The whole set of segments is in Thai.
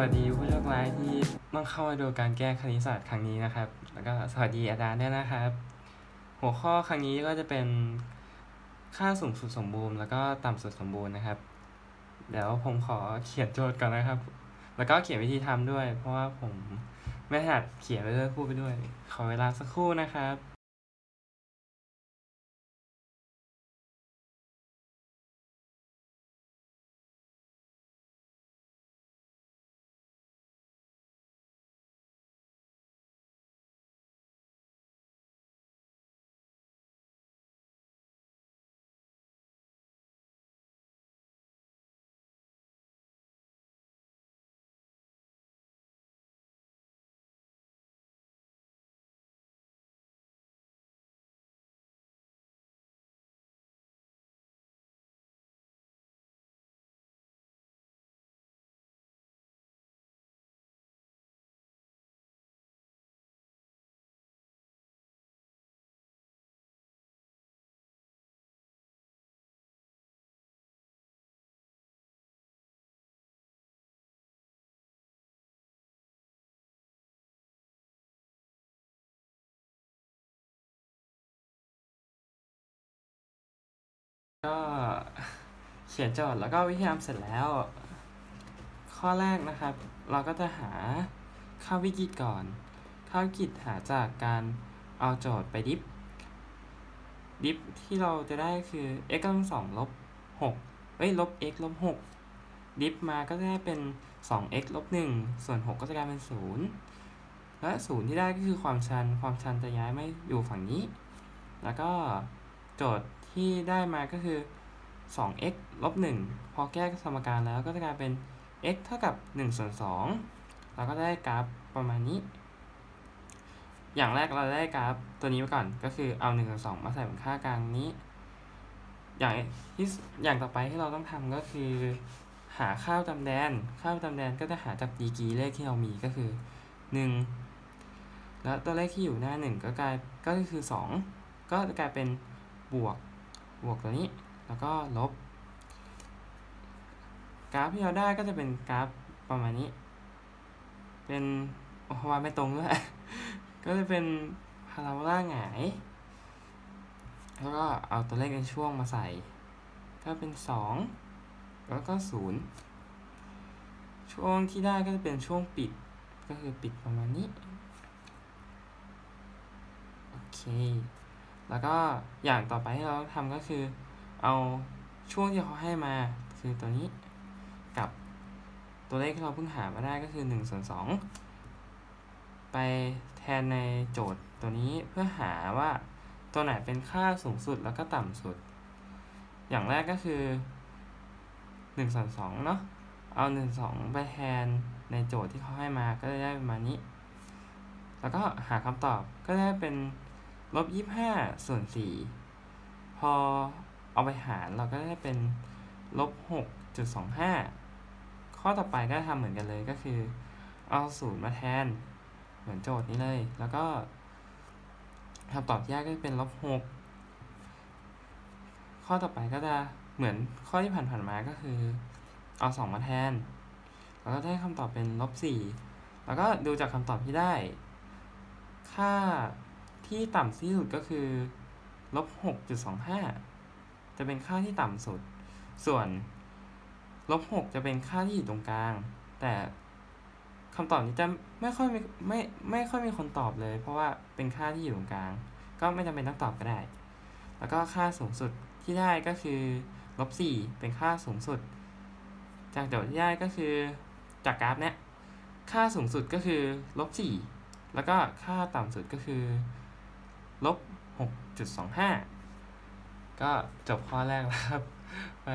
วัสดีผู้โชคร้ายที่ต้องเข้ามาดูการแก้คณิตศาสตร์ครั้งนี้นะครับ แล้วก็สวัสดีอาจารย์ด้วยนะครับ หัวข้อครั้งนี้ก็จะเป็นค่าสูงสุดสมบูรณ์แล้วก็ต่ำสุดสมบูรณ์นะครับ เดี๋ยวผมขอเขียนโจทย์ก่อนนะครับ แล้วก็เขียนวิธีทำด้วย เพราะว่าผมไม่ถนัดเขียนไปด้วยพูดไปด้วย ขอเวลาสักครู่นะครับ ก็เขียนโจทย์แล้วก็วิธีทำเสร็จแล้ว ข้อแรกนะครับ เราก็จะหาค่าวิกฤตก่อน ค่าวิกฤตหาจากการเอาโจทย์ไปดิฟ ดิฟที่เราจะได้คือ x กำลังสองลบหกเอ้ยลบ x ลบหกดิฟมาก็จะได้เป็น 2x ลบหนึ่งส่วน 6 ก็จะกลายเป็น 0 และ 0 ที่ได้ก็คือความชัน ความชันจะย้ายไม่อยู่ฝั่งนี้ แล้วก็ โจทย์ที่ได้มาก็คือ 2x ลบ1พอแก้สมการแล้วก็จะกลายเป็น x เท่ากับ1ส่วน2เราก็ได้กราฟประมาณนี้ อย่างแรกเราได้กราฟตัวนี้มาก่อนก็คือเอา1ส่วน2มาใส่เป็นค่ากลางนี้ อย่างที่อย่างต่อไปที่เราต้องทำก็คือ หาค่าประจำแดนค่าประจำแดนก็จะหาจากดีกรีเลขที่เรามีก็คือ 1 แล้วตัวเลขที่อยู่หน้า 1 ก็กลายก็คือ 2 ก็จะกลายเป็น บวก บวกตัวนี้ แล้วก็ลบ กราฟที่เราได้ก็จะเป็นกราฟประมาณนี้ เป็นโอวาดไม่ตรงด้วยก็จะเป็นพาราโบลาหงาย แล้วก็เอาตัวเลขในช่วงมาใส่ ก็เป็น 2 แล้วก็ 0 ช่วงที่ได้ก็จะเป็นช่วงปิด ก็คือปิดประมาณนี้ โอเค แล้วก็อย่างต่อไปที่เราทำก็คือ เอาช่วงที่เขาให้มาคือตัวนี้กับตัวเลขที่เราเพิ่งหามาได้ก็คือ1ส่วน2ไปแทนในโจทย์ตัวนี้เพื่อหาว่าตัวไหนเป็นค่าสูงสุดแล้วก็ต่ำสุด อย่างแรกก็คือ1ส่วน2เนาะเอา1 2ไปแทนในโจทย์ที่เขาให้มาก็จะได้ประมาณนี้ แล้วก็หาคำตอบก็ได้เป็น ลบยี่ห้าส่วนสี่พอเอาไปหารเราก็ได้เป็นลบหกจุดสองห้าข้อต่อไปก็ทำเหมือนกันเลยก็คือ เอาศูนย์มาแทน เหมือนโจทย์นี้เลย แล้วก็คำตอบที่ได้ก็เป็นลบหกข้อต่อไปก็จะเหมือนข้อที่ผ่านๆมาก็คือ เอาสองมาแทน แล้วก็ได้คำตอบเป็นลบสี่แล้วก็ดูจากคำตอบที่ได้ ค่า ที่ต่ำที่สุดก็คือลบหกจุดสองห้าจะเป็นค่าที่ต่ำสุด ส่วนลบหกจะเป็นค่าที่อยู่ตรงกลาง แต่คำตอบนี้จะไม่ค่อยมีไม่ไม่ค่อยมีคนตอบเลย เพราะว่าเป็นค่าที่อยู่ตรงกลาง ก็ไม่จำเป็นต้องตอบก็ได้ แล้วก็ค่าสูงสุดที่ได้ก็คือลบสี่เป็นค่าสูงสุด จากโจทย์ที่ได้ก็คือจากกราฟเนี้ยค่าสูงสุดก็คือลบสี่แล้วก็ค่าต่ำสุดก็คือ ลบ 6.25 ก็จบข้อแรกแล้วครับ ไป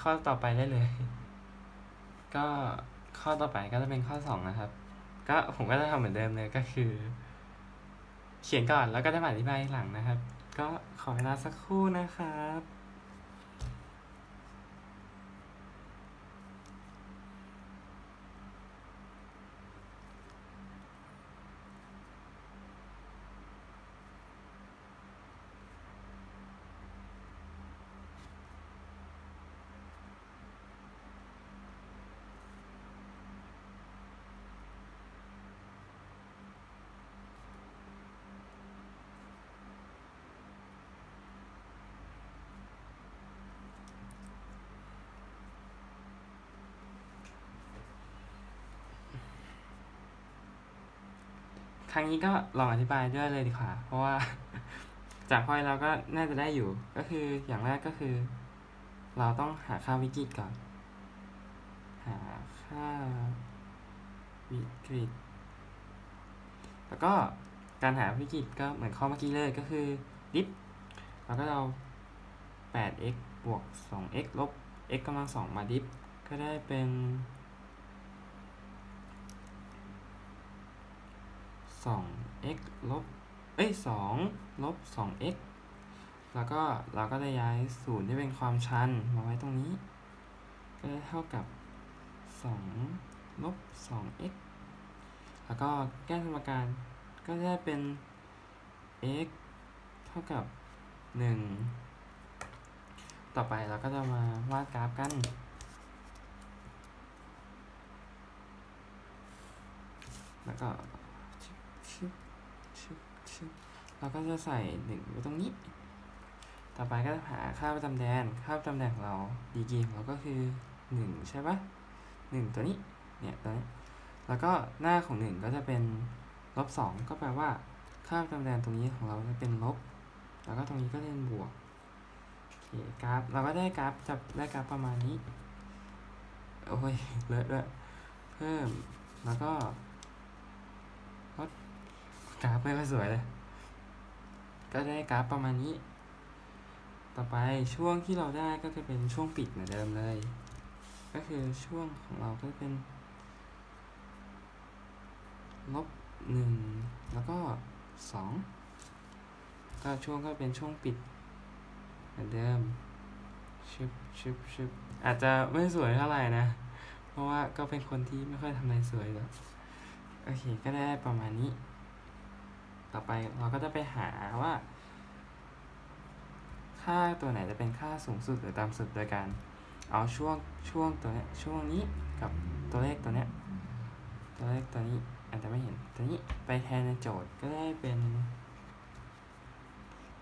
ข้อต่อไปได้เลย ก็ข้อต่อไปก็จะเป็นข้อสองนะครับ ก็ผมก็จะทำเหมือนเดิมเลยก็คือ เขียนก่อนแล้วก็จะมาอธิบายหลังนะครับ ก็ขอเวลาสักครู่นะครับ รั้งนี้ก็ลองอธิบายด้วยเลยดีกว่า เพราะว่า จากพอยเราก็น่าจะได้อยู่ ก็คืออย่างแรกก็คือ เราต้องหาค่าวิกฤตก่อน หาค่าวิกฤต แล้วก็การหาวิกฤตก็เหมือนข้อเมื่อกี้เลยก็คือดิฟเราก็เอา 8x บวก 2x ลบ x กำลัง2มาดิฟก็ได้เป็น 2x ลบ เอ้ย2ลบ 2x แล้วก็เราก็จะย้ายศูนย์ที่เป็นความชันมาไว้ตรงนี้ ก็จะเท่ากับ 2 ลบ 2x แล้วก็แก้สมการก็จะได้เป็น x เท่ากับ 1 ต่อไปเราก็จะมาวาดกราฟกันแล้วก็ ชึบชึบเราก็จะใส่หนึ่งไว้ตรงนี้ ต่อไปก็จะหาค่าประจำแดน ค่าประจำแดนของเราดีกรีของเราก็คือหนึ่งใช่ปะหนึ่งตัวนี้ เนี่ยตัวนี้ แล้วก็หน้าของหนึ่งก็จะเป็นลบสองก็แปลว่า ค่าประจำแดนตรงนี้ของเราจะเป็นลบ แล้วก็ตรงนี้ก็เป็นบวกโอเคกราฟ เราก็ได้กราฟจะได้กราฟประมาณนี้ โอ้ยเลอะด้วย เพิ่ม แล้วก็ กราฟไม่ค่อยสวยเลย ก็ได้กราฟประมาณนี้ ต่อไปช่วงที่เราได้ก็จะเป็นช่วงปิดเหมือนเดิมเลย ก็คือช่วงของเราก็เป็นลบหนึ่งแล้วก็สองก็ช่วงก็เป็นช่วงปิดเหมือนเดิมชึบชึบชึบอาจจะไม่สวยเท่าไหร่นะ เพราะว่าก็เป็นคนที่ไม่ค่อยทำอะไรสวยหรอกโอเค ก็ได้ประมาณนี้ ต่อไปเราก็จะไปหาว่า ค่าตัวไหนจะเป็นค่าสูงสุดหรือต่ำสุดโดยการเอาช่วงช่วงตัวเนี้ยช่วงนี้กับตัวเลขตัวเนี้ยตัวเลขตัวนี้อาจจะไม่เห็นตัวนี้ไปแทนในโจทย์ก็ได้เป็น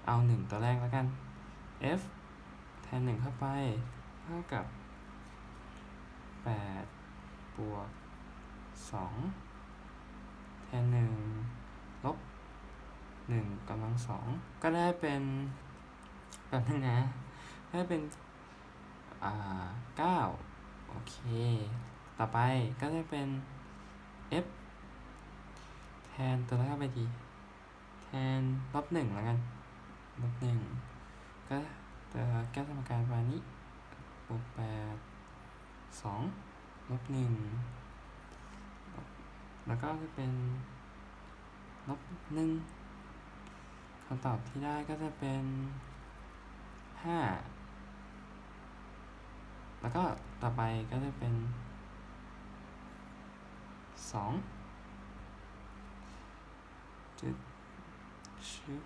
เอาหนึ่งตัวแรกแล้วกัน f แทนหนึ่งเข้าไปเท่ากับแปดบวกสองแทนหนึ่ง หนึ่งกำลังสองก็ได้เป็นแบบนึงนะ ได้เป็น อ่าเก้าโอเค ต่อไปก็ได้เป็น f แทนตัวเล้วไปดีแทนลบหนึ่งแล้วกันลบหนึ่งก็จะแก้สมการประมาณนี้บวกแปดสองลบหนึ่งแล้วก็จะเป็นลบหนึ่ง คำตอบที่ได้ก็จะเป็นห้าแล้วก็ต่อไปก็จะเป็นสองจุดชึบ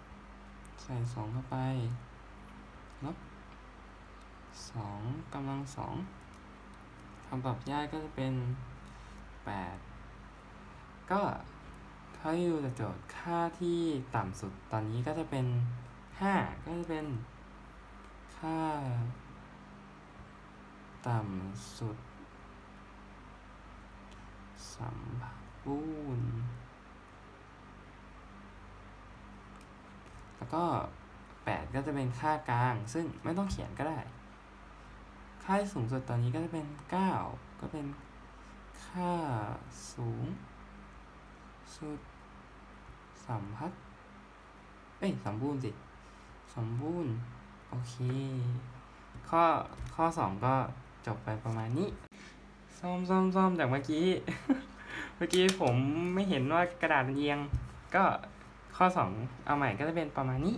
ใส่สองเข้าไปลบสองกำลังสองคำตอบที่ได้ก็จะเป็นแปดก็ ถ้าอยู่จากโจทย์ค่าที่ต่ำสุดตอนนี้ก็จะเป็นห้าก็จะเป็น ค่า ต่ำสุด สัมบูรณ์แล้วก็ 8 ก็จะเป็นค่ากลาง ซึ่งไม่ต้องเขียนก็ได้ ค่าสูงสุดตอนนี้ก็จะเป็น 9 ก็เป็นค่าสูง สุดสัมพัทเอ้ยสมบูรณ์สิ สมบูรณ์ โอเค ข้อข้อสองก็จบไปประมาณนี้ซ่อมซ่อมซ่อมจากเมื่อกี้ เมื่อกี้ผมไม่เห็นว่ากระดาษมันเอียง ก็ข้อสองเอาใหม่ก็จะเป็นประมาณนี้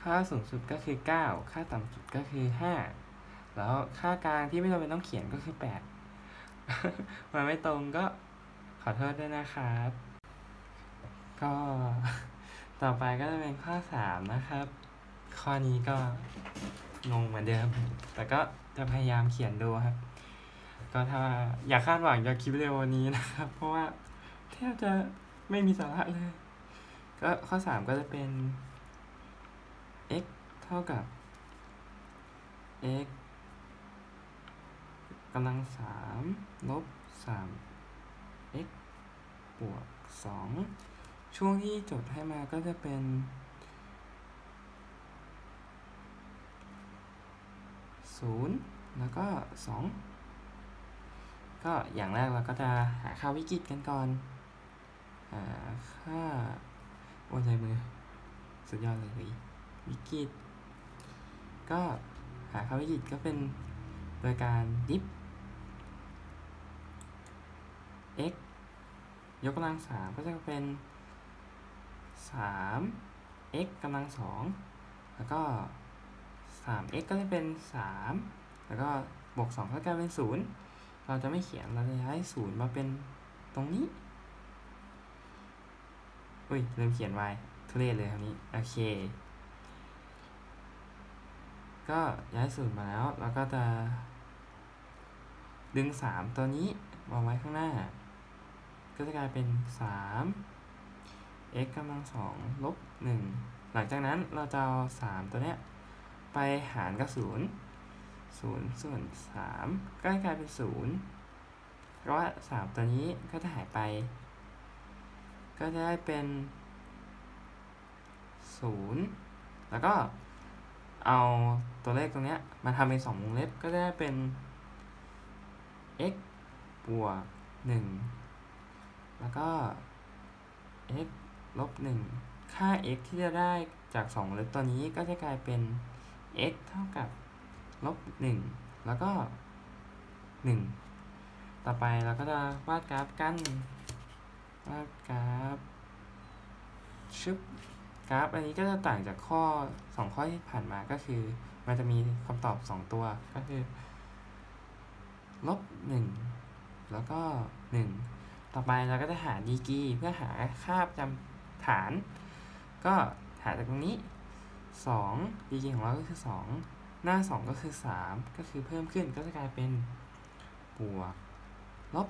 ค่าสูงสุดก็คือ 9 ค่าต่ำสุดก็คือ 5 แล้วค่ากลางที่ไม่จำเป็นต้องเขียนก็คือ 8 มันไม่ตรงก็ ขอโทษด้วยนะครับ ก็ต่อไปก็จะเป็นข้อ3นะครับ ข้อนี้ก็งงเหมือนเดิม แต่ก็จะพยายามเขียนดูครับ ก็ถ้าอย่าคาดหวังจากคลิปวิดีโอนี้นะครับ เพราะว่าแทบจะไม่มีสาระเลย ก็ข้อ3ก็จะเป็น x เท่ากับ x กำลังสามลบสาม x บวกสองช่วงที่จดให้มาก็จะเป็นศูนย์แล้วก็สองก็อย่างแรกเราก็จะหาค่าวิกฤตกันก่อน หาค่าโอ้ใจมือ สุดยอดเลย วิกฤต ก็หาค่าวิกฤตก็เป็นโดยการดิฟ x ยกกำลังสามก็จะเป็นสาม x กำลังสองแล้วก็สาม x ก็จะเป็นสามแล้วก็บวกสองก็กลายเป็นศูนย์เราจะไม่เขียนเราจะย้ายศูนย์มาเป็นตรงนี้อุ้ยลืมเขียนไว้ทุเรศเลยคราวนี้โอเค ก็ย้ายศูนย์มาแล้วเราก็จะดึงสามตัวนี้มาไว้ข้างหน้า ก็จะกลายเป็นสาม x กำลังสองลบหนึ่งหลังจากนั้นเราจะเอาสามตัวเนี้ยไปหารกับศูนย์ศูนย์ส่วนสามก็จะกลายเป็นศูนย์เพราะว่าสามตัวนี้ก็จะหายไป ก็จะได้เป็นศูนย์แล้วก็เอาตัวเลขตรงเนี้ยมาทำเป็นสองวงเล็บก็จะได้เป็น x บวกหนึ่ง แล้วก็ x ลบหนึ่งค่า x ที่จะได้จากสองเล็บตัวนี้ก็จะกลายเป็น x เท่ากับลบหนึ่งแล้วก็หนึ่งต่อไปเราก็จะวาดกราฟกันวาดกราฟชึบกราฟอันนี้ก็จะต่างจากข้อสองข้อที่ผ่านมาก็คือ มันจะมีคำตอบสองตัวก็คือลบหนึ่งแล้วก็หนึ่ง ต่อไปเราก็จะหาดีกีเพื่อหาค่าประจำฐาน ก็หาจากตรงนี้สองดีกีของเราก็คือสองหน้าสองก็คือสามก็คือเพิ่มขึ้นก็จะกลายเป็นบวกลบ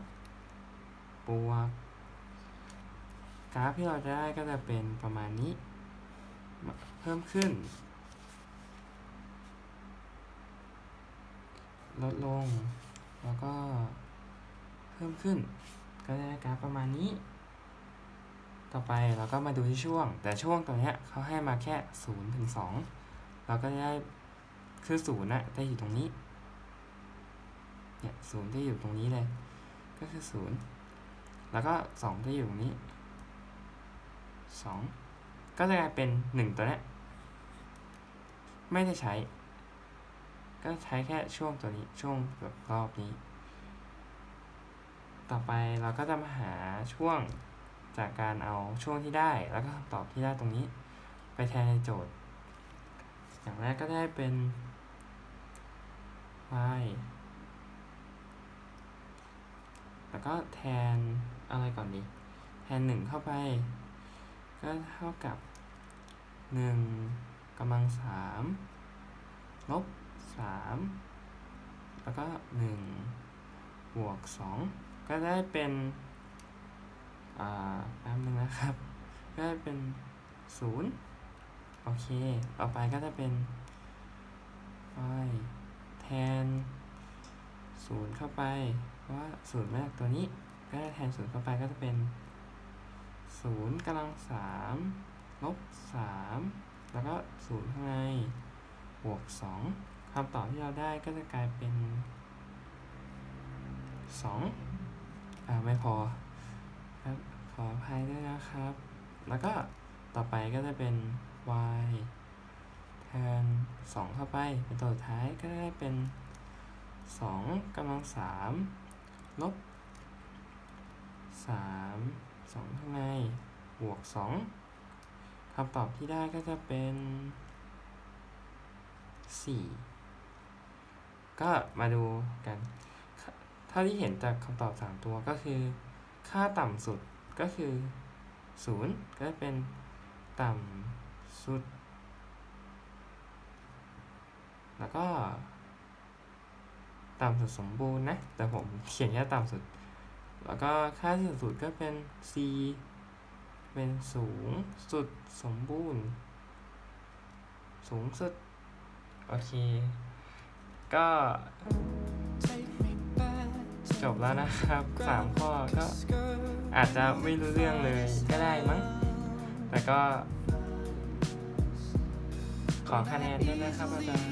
บวกกราฟที่เราจะได้ก็จะเป็นประมาณนี้ เพิ่มขึ้น ลดลง แล้วก็เพิ่มขึ้น ก็ได้กราฟประมาณนี้ ต่อไปเราก็มาดูที่ช่วง แต่ช่วงตรงเนี้ยเขาให้มาแค่ศูนย์ถึงสองเราก็จะได้คือศูนย์นะจะอยู่ตรงนี้เนี่ยศูนย์จะอยู่ตรงนี้เลย ก็คือศูนย์แล้วก็สองจะอยู่ตรงนี้สองก็จะกลายเป็นหนึ่งตัวเนี้ยไม่ได้ใช้ ก็ใช้แค่ช่วงตัวนี้ช่วงแบบรอบนี้ ต่อไปเราก็จะมาหาช่วงจากการเอาช่วงที่ได้ แล้วก็คำตอบที่ได้ตรงนี้ ไปแทนในโจทย์ อย่างแรกก็ได้เป็น y แล้วก็แทนอะไรก่อนดี แทนหนึ่งเข้าไป ก็เท่ากับหนึ่งกำลังสามลบสามแล้วก็หนึ่งบวกสอง ก็ได้เป็น อ่าแป๊บนึงนะครับ ก็ได้เป็นศูนย์โอเค ต่อไปก็จะเป็น y แทนศูนย์เข้าไป เพราะว่าศูนย์มาจากตัวนี้ ก็จะแทนศูนย์เข้าไปก็จะเป็นศูนย์กำลังสามลบสามแล้วก็ศูนย์ข้างในบวกสองคำตอบที่เราได้ก็จะกลายเป็นสอง อ่าไม่พอครับขออภัยด้วยนะครับ แล้วก็ต่อไปก็จะเป็น y แทนสองเข้าไป เป็นตัวสุดท้ายก็ได้เป็นสองกำลังสามลบสามสองข้างใน บวกสองคำตอบที่ได้ก็จะเป็นสี่ก็มาดูกัน ถ้าที่เห็นจากคำตอบสามตัวก็คือ ค่าต่ำสุดก็คือศูนย์ก็จะเป็นต่ำสุด แล้วก็ ต่ำสุดสมบูรณ์นะ แต่ผมเขียนแค่ต่ำสุด แล้วก็ค่าที่สุดก็เป็น c เป็นสูงสุดสมบูรณ์ สูงสุด โอเค ก็ จบแล้วนะครับสามข้อก็อาจจะไม่รู้เรื่องเลยก็ได้มั้ง แต่ก็ ขอคะแนนด้วยนะครับอาจารย์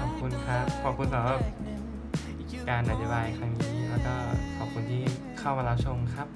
ขอบคุณครับ ขอบคุณสำหรับการอธิบายครั้งนี้ แล้วก็ขอบคุณที่เข้ามารับชมครับ